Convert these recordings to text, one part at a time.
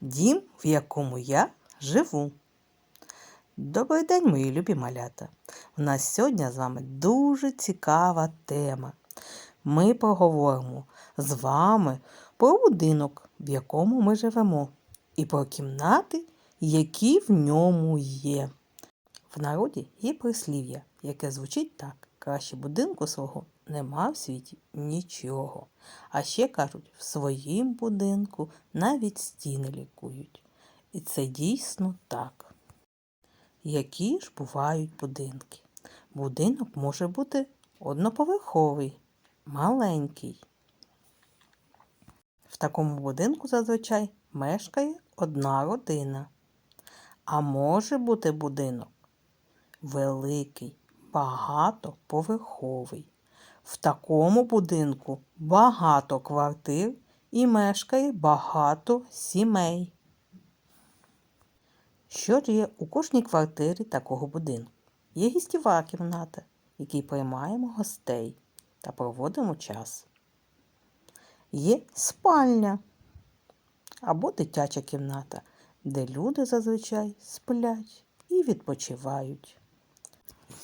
Дім, в якому я живу. Добрий день, мої любі малята. У нас сьогодні з вами дуже цікава тема. Ми поговоримо з вами про будинок, в якому ми живемо, і про кімнати, які в ньому є. В народі є прислів'я, яке звучить так: краще будинку свого нема в світі нічого. А ще кажуть, в своїм будинку навіть стіни лікують. І це дійсно так. Які ж бувають будинки? Будинок може бути одноповерховий, маленький. В такому будинку зазвичай мешкає одна родина. А може бути будинок великий, багатоповерховий. В такому будинку багато квартир і мешкає багато сімей. Що ж є у кожній квартирі такого будинку? Є гістєва кімната, в якій приймаємо гостей та проводимо час. Є спальня або дитяча кімната, де люди зазвичай сплять і відпочивають.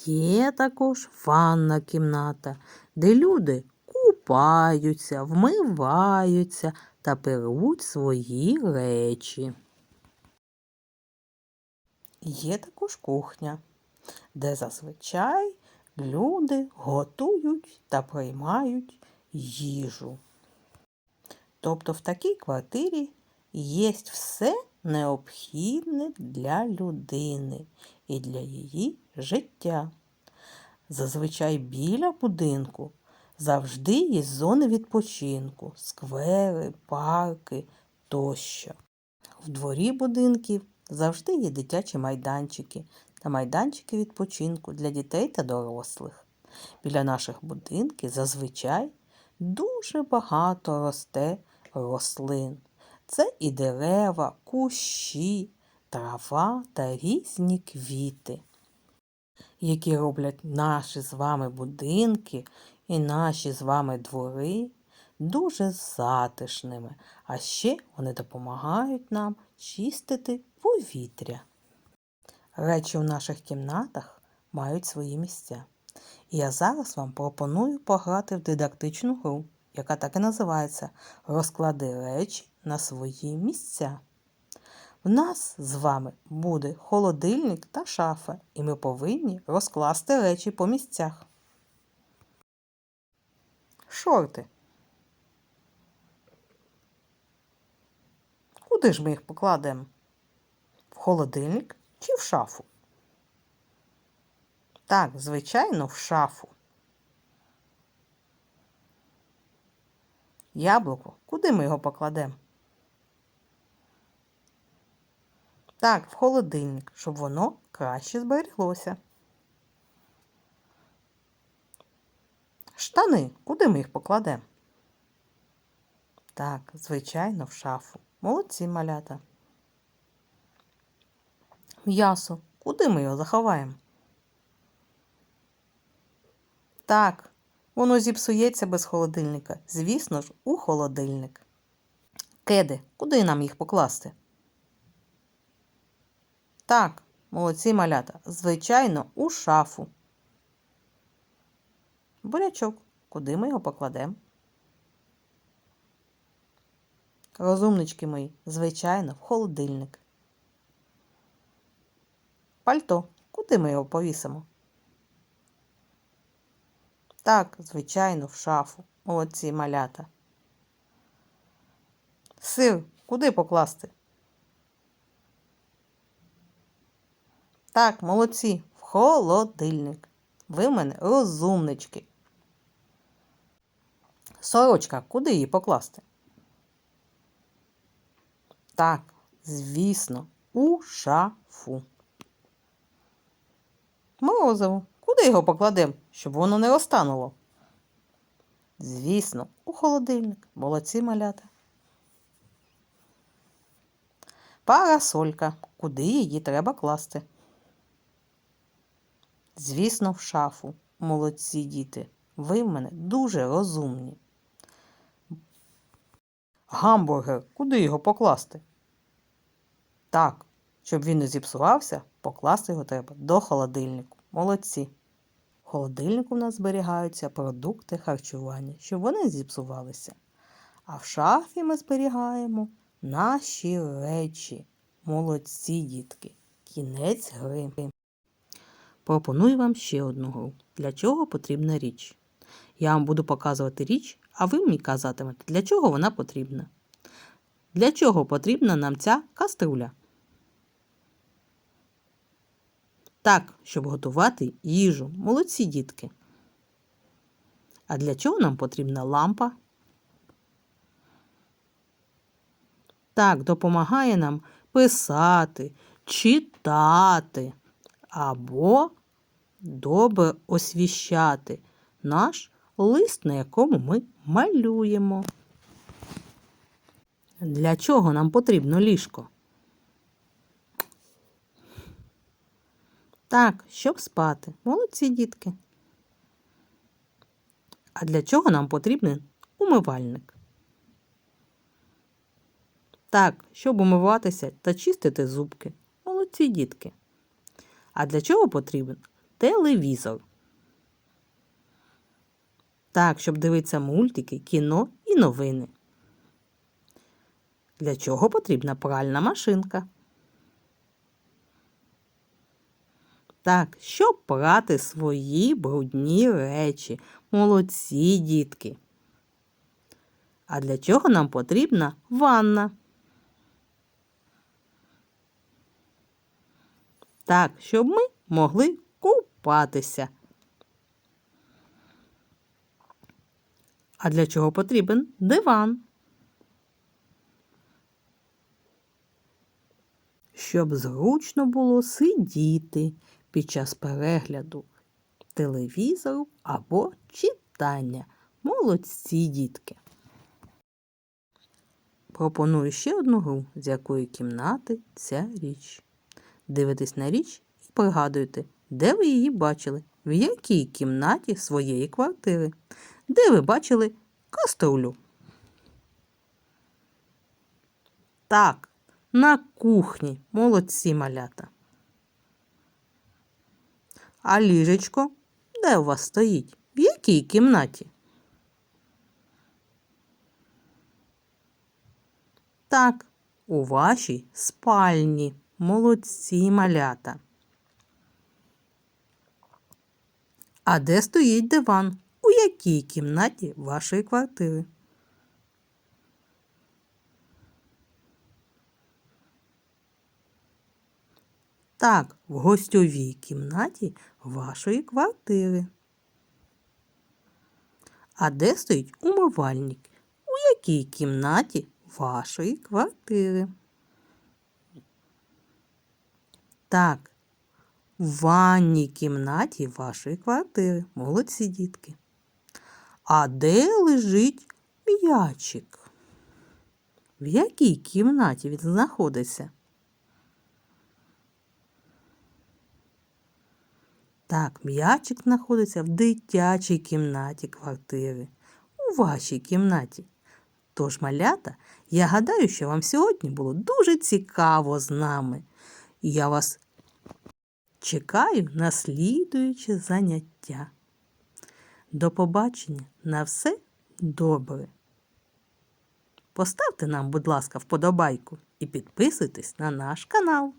Є також ванна кімната, де люди купаються, вмиваються та перуть свої речі. Є також кухня, де зазвичай люди готують та приймають їжу. Тобто в такій квартирі є все необхідне для людини і для її життя. Зазвичай біля будинку завжди є зони відпочинку, сквери, парки тощо. В дворі будинків завжди є дитячі майданчики та майданчики відпочинку для дітей та дорослих. Біля наших будинків зазвичай дуже багато росте рослин. Це і дерева, кущі, трава та різні квіти, які роблять наші з вами будинки і наші з вами двори дуже затишними, а ще вони допомагають нам чистити повітря. Речі в наших кімнатах мають свої місця. І я зараз вам пропоную пограти в дидактичну гру, яка так і називається Розклади речі на свої місця. В нас з вами буде холодильник та шафа, і ми повинні розкласти речі по місцях. Шорти. Куди ж ми їх покладемо? В холодильник чи в шафу? Так, звичайно, в шафу. Яблуко, куди ми його покладемо? Так, в холодильник, щоб воно краще збереглося. Штани, куди ми їх покладемо? Так, звичайно, в шафу. Молодці малята. М'ясо, куди ми його заховаємо? Так, воно зіпсується без холодильника. Звісно ж, у холодильник. Кеди, куди нам їх покласти? Так, молодці малята, звичайно, у шафу. Бурячок, куди ми його покладемо? Розумнички мої, звичайно, в холодильник. Пальто, куди ми його повісимо? Так, звичайно, в шафу. Молодці малята. Сир, куди покласти? Так, молодці, в холодильник. Ви мене розумнички. Сорочка, куди її покласти? Так, звісно, у шафу. Морозиво, куди його покладемо, щоб воно не розтануло? Звісно, у холодильник. Молодці малята. Парасолька, куди її треба класти? Звісно, в шафу. Молодці діти. Ви в мене дуже розумні. Гамбургер, куди його покласти? Так, щоб він не зіпсувався, покласти його треба до холодильнику. Молодці. В холодильнику в нас зберігаються продукти харчування, щоб вони зіпсувалися. А в шафі ми зберігаємо наші речі. Молодці, дітки. Кінець гри. Пропоную вам ще одну гру. Для чого потрібна річ? Я вам буду показувати річ, а ви мені казатимете, для чого вона потрібна. Для чого потрібна нам ця каструля? Так, щоб готувати їжу. Молодці дітки. А для чого нам потрібна лампа? Так, допомагає нам писати, читати або добре освіщати наш лист, на якому ми малюємо. Для чого нам потрібно ліжко? Так, щоб спати. Молодці дітки. А для чого нам потрібен умивальник? Так, щоб умиватися та чистити зубки. Молодці дітки. А для чого потрібен телевізор? Так, щоб дивитися мультики, кіно і новини. Для чого потрібна пральна машинка? Так, щоб прати свої брудні речі. Молодці дітки. А для чого нам потрібна ванна? Так, щоб ми могли купатися. А для чого потрібен диван? Щоб зручно було сидіти під час перегляду телевізору або читання. Молодці дітки. Пропоную ще одну гру, з якої кімнати ця річ. Дивитесь на річ і пригадуйте, де ви її бачили, в якій кімнаті своєї квартири, де ви бачили каструлю. Так, на кухні молодці малята. А ліжечко де у вас стоїть? В якій кімнаті? Так, у вашій спальні. Молодці малята. А де стоїть диван? У якій кімнаті вашої квартири? Так, в гостьовій кімнаті вашої квартири. А де стоїть умивальник? У якій кімнаті вашої квартири? Так, в ванній кімнаті вашої квартири. Молодці дітки. А де лежить м'ячик? В якій кімнаті він знаходиться? Так, м'ячик знаходиться в дитячій кімнаті квартири, у вашій кімнаті. Тож, малята, я гадаю, що вам сьогодні було дуже цікаво з нами. Я вас чекаю на слідуюче заняття. До побачення на все добре. Поставте нам, будь ласка, вподобайку і підписуйтесь на наш канал.